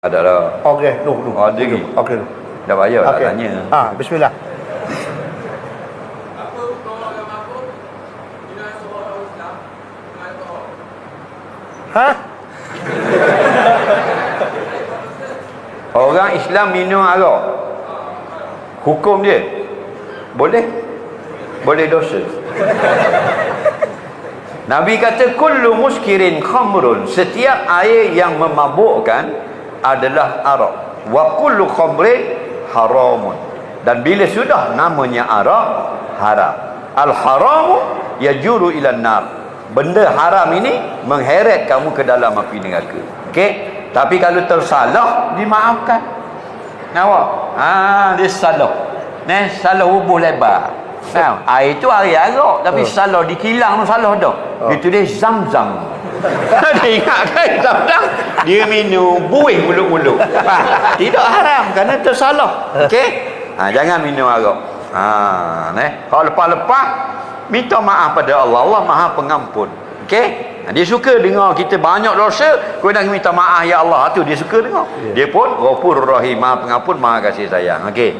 Ada dah. Okey, tu. Oh, ada lagi? Okey. Dah bayar okay. Tak tanya. Ha, bismillah. Ha? Orang Islam minum arak. Hukum dia. Boleh? Boleh dosa. Nabi kata kullu muskirin khamrun. Setiap air yang memabukkan adalah arak. Wa kullu khamrin haramun. Dan bila sudah namanya arak haram. Al haramu yajuru ila nar. Benda haram ini mengheret kamu ke dalam api neraka. Okey? Tapi kalau tersalah dimaafkan. Nampak? Ah, dia salah. Nah, salah hubung lebar. Nah, air tu air arak tapi Oh. salah dikilang tu salah dah. Oh. Itu dia zam-zam. dia ingat kan zam-zam dia minum buih mulut-mulut. Ha, tidak haram kerana tersalah. Okey? Ha, jangan minum arak. Ha, neh. Kalau lepas-lepas minta maaf pada Allah. Allah Maha Pengampun. Okey? Ha, dia suka dengar kita banyak dosa, kau nak minta maaf ya Allah. Tu dia suka dengar. Dia pun Ghafurur Rahim, Maha Pengampun, Maha Kasih Sayang. Okey.